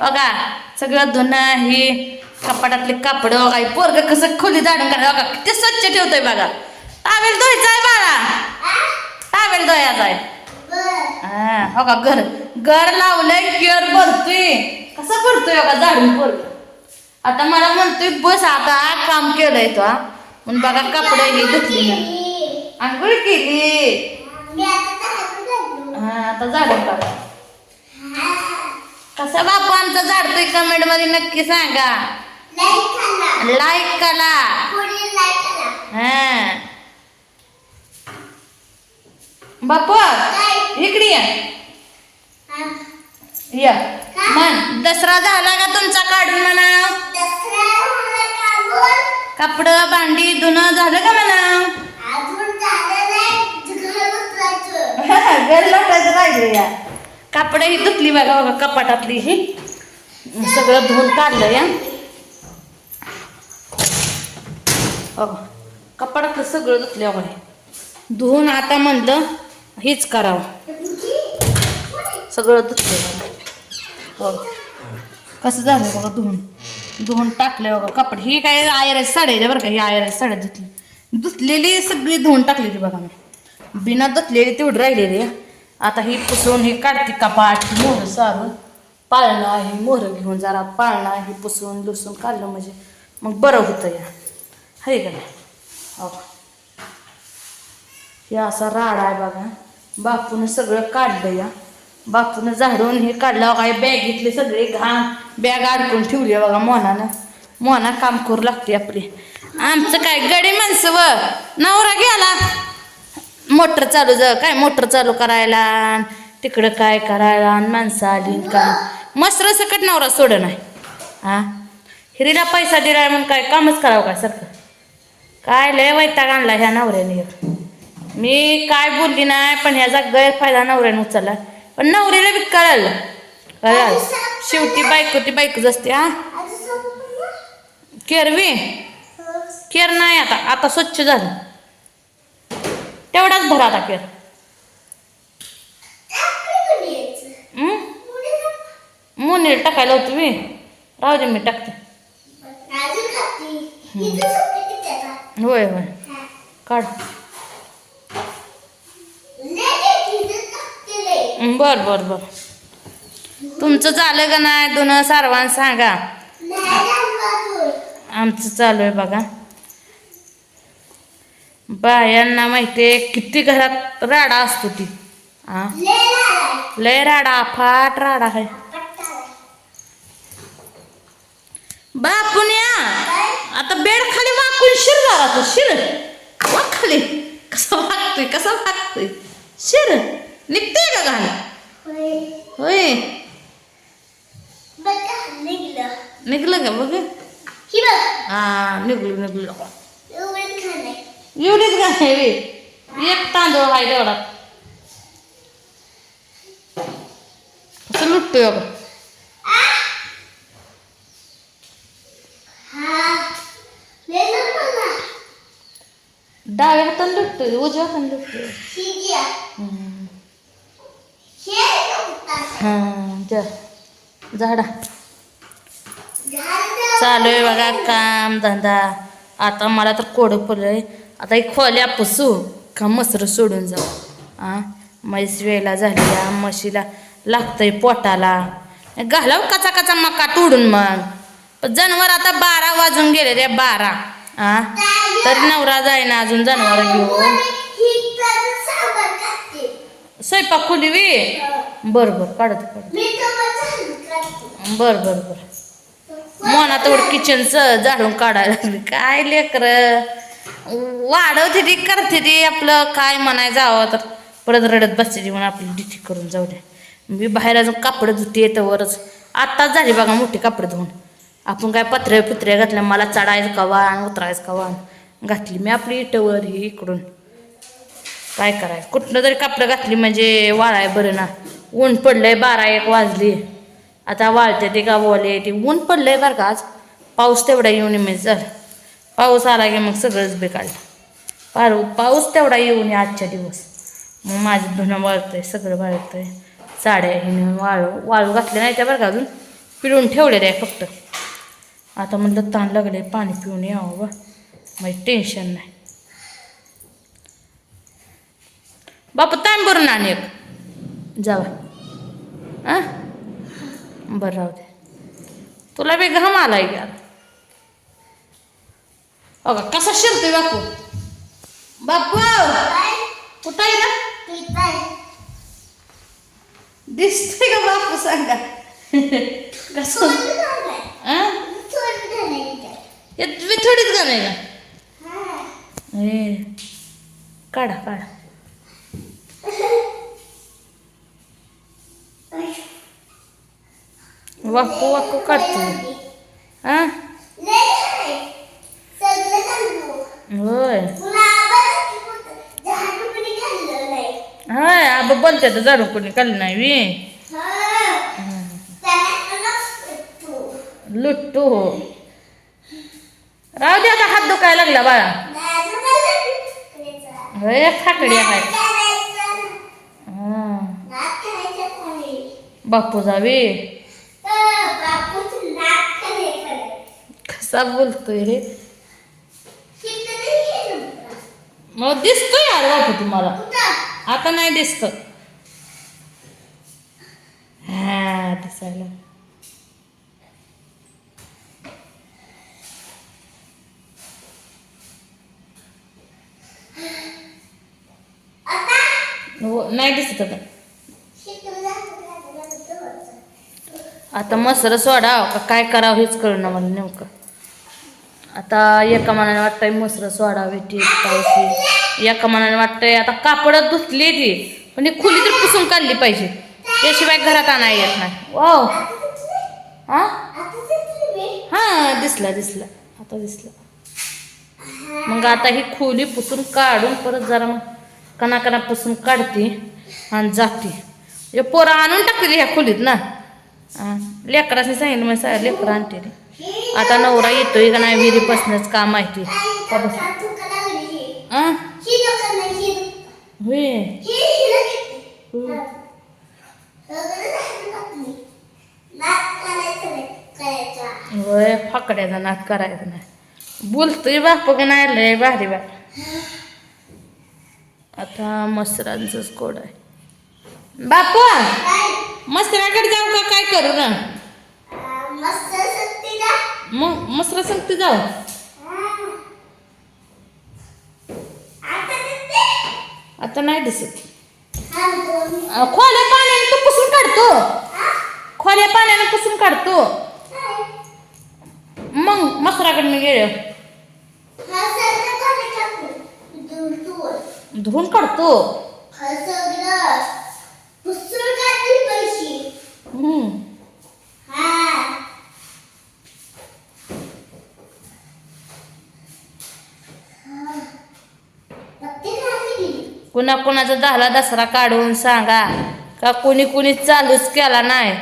बघा सगळं धुणं ही कपाटातले कापड बघा पोरग कसं खोली दाडून काढ बघा किती स्वच्छ ठेवतोय बघा. टावेल धुवायचा आहे बाळा. टावेल धुवायचा आहे. हा हो का घर घर लावलंय केअर भरतोय. कसं भरतोय का झाडून पोरग. आता मला म्हणतोय बस आता काम केलंय तो. म्हणून बघा कपडे ही धुतली मी आंघोळ केली. हा आता झाडून काढा कसं? बापू आमचं झाडतोय कमेंटमध्ये नक्की सांगा. लाईक करा. हा. बापू इकडे ये. ये. मन दसरा झाला का तुमचा काढून म्हणा कपड भांडी धुणं झालं का म्हणा घर लोटायचं राहिलं या. कापड ही धुतली बघा बघा कपाटातली ही. सगळं धुवून काढलं या बघा कपाटातलं सगळं धुतलं बघा धुवून आता म्हणलं हेच करावं. सगळं धुतलं कसं झालं बघा धुवून. धुवून टाकलं बघा कपडे ही काय आयराची साड्या बरं का ही आयराची साड्या धुतली धुतलेली सगळी धुवून टाकलेली बघा मी. बिना धुतलेली तेवढी राहिलेली आहे. आता ही पुसून ही काढते कपाट मोहर सारून पाळणं आहे मोहर घेऊन जरा पाळणं आहे पुसून लुसून काढलं म्हणजे मग बरं होतं या. हाय का नाही? हो. हे असा राडा आहे बघा. बापून सगळं काढलं या. बापून झाडून हे काढलं. काय बॅग घेतली सगळे? घाण. बॅग अडकून ठेवली बघा मोनानं मोना काम करू लागते आपली. आमचं काय गडी माणसं व? नवरा गेला. मोटर चालू जा काय मोटर चालू करायला तिकडं काय करायला माणसं आली का? मस्त सकट नवरा सोड नाही. हा? हिरीला पैसा दिला म्हणून काय कामच करावं काय सारखं? काय लय वैताग आणला ह्या नवऱ्याने मी काय बोलली नाही पण ह्याचा गैरफायदा नवऱ्याने उचलला. पण नवऱ्याला बी कळालं. कळाल. शेवटी बायको ती बायकोच असते हा? केरवी? केर नाही आता. आता स्वच्छ झालं. तेवढाच भरा केर मुनीर टाकायला होतो मी. राहू दे मी टाकते. होय होय. काढ. बर बर बर. तुमचं झालं का नाही? दोन सारवान सांगा. आमचं चालू आहे बघा. बायांना माहिती आहे किती घरात राडा असतो ती. हा लय राडा फाट राडा आहे. बापुन्या आता बेड खाली वाकून शिर झाला तो शिर. वाक खाली. कसा वागतोय कसा वागतोय. शिर. निघते का घाल होय. निघलं. का बघ. हा निघलं निघलं. एवढीच का नाही बे. एक तांदूळ आहे तेवढा. कसं लुटतोय बघ डाव्या हाताने लुटतोय उजव्या हाताने लुटतोय. हा झाडा. चालू आहे बघा काम धंदा. आता मला तर कोडं पडलंय. आता एक खोल्या पुसू का मसर सोडून जाऊ. आ? म्हैस वेळेला झाली या म्हशीला लागतंय पोटाला. घालाव कचा कचा मका तोडून मग. पण जनावर आता बारा वाजून गेले रे बारा. आ? तर नवरा जाईना अजून जनावर घेऊन. स्वयंपाक खोली वे बर बर काढत काढत. बर बर बर. मोना तेवढं किचनचं झाडून काढायला लागली. काय लेकर? वाढवते ती करते ती आपलं. काय म्हणाय जावं तर. परत रडत बसते म्हणून आपली डिटी करून जाऊ द्या. मी बाहेर अजून कापडं धुते येतं वरच. आत्ताच झाली बघा मोठी कापड धुवून. आपण काय पत्र्या पुत्र्या घातल्या मला चढायचं कवा आणि उतरायचं कवा घातली मी आपली इटवर ही इकडून. काय करायचं? कुठनं तरी कापडं घातली म्हणजे वाळाय बरं ना. ऊन पडलंय बारा एक वाजली. आता वाळते ते का बोले ते. ऊन पडलंय बरं का आज. पाऊस तेवढा येऊन मी झाला. पाऊस आला की मग सगळंच बेकाळलं पारू पाऊस तेवढा येऊन ये आजच्या दिवस. मग माझं धुणं वाळतंय सगळं वाळतंय. साड्या हिने वाळू वाळू घातले नाही त्या बरं का अजून. पिळून ठेवलेलं आहे फक्त. आता म्हणलं ताण लागले पाणी पिऊन यावं बा. म्हणजे टेन्शन नाही. बापू ताण भरून आणि एक. जावा. हां बरं राहू दे. तुला बी घाम आलाय का अगं कसा शिरतोय बापू? बापू! कुठं आहे ना दिसतोय का बापू सांगा? कसं? हे थोडीच गाणं आहे का? हे. काढा काढा. वाकू वाकू काढतो हा होय होय आबा बोलते तर झाडू कोणी काढलं नाही वी लुट्टू हो राहू दे आता हात दुखायला लागला बाळा होय फाकडी आहे हा बापू जावे कसा बोलतोय रे. मग दिसतोय यार बापू तुम्हाला. आता नाही दिसत. हा दिसायला. हो, नाही दिसत आता. आता मसर सोडा का काय करावं हेच कळलं मला नेमकं. आता एका मनाने वाटतंय मसर सोडावे टीप पावशी. एका मनाने वाटतंय आता कापड धुतली ती पण ही खुली तर पुसून काढली पाहिजे. त्याशिवाय घरात आणाय येत नाही. वाव. हा हां दिसला दिसला. आता दिसला. मग आता ही खोली पुसून काढून परत जरा मग कणा पुसून काढते आणि जाते. हे पोरं आणून टाकते ह्या खोलीत ना? लेकराशी सांगितलं मग सा लेकरं आणते रे आता नवरा येतोय का नाही विहिरीपासूनच का माहिती होय. फाकड्याचा नाद करायचा नाही. बोलतोय बाप का नाही लय भारी बा आता मसरांचंच कोड आहे. बापू मसराकडे जाऊ का? काय करू ना मग मसरा सांगते जाऊ. आता नाही दिसत. खोल्या पाण्याने तू पुसून काढतो. खोल्या पाण्याने पुसून काढतो. मग मसराकडनं गेले. धुवून काढतो. कुणा कुणाचा झाला दसरा काढून सांगा. का कुणी कुणी चालूच केला नाही.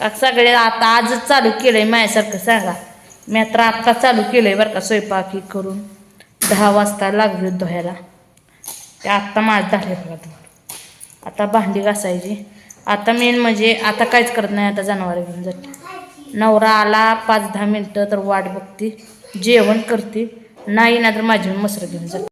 का सगळे आता आजच चालू केलंय माझ्यासारखं सांगा. मी तर आत्ता चालू केलंय बरं का स्वयंपाक ही करून. दहा वाजता लागली धुवायला. ते आत्ता माझं झाले बघा आता भांडी घासायची. आता मेन म्हणजे आता काहीच करत नाही आता जनावर घेऊन जाते. नवरा आला पाच दहा मिनटं तर वाट बघते. जेवण करते. नाही ना तर माझी मसर घेऊन जाते.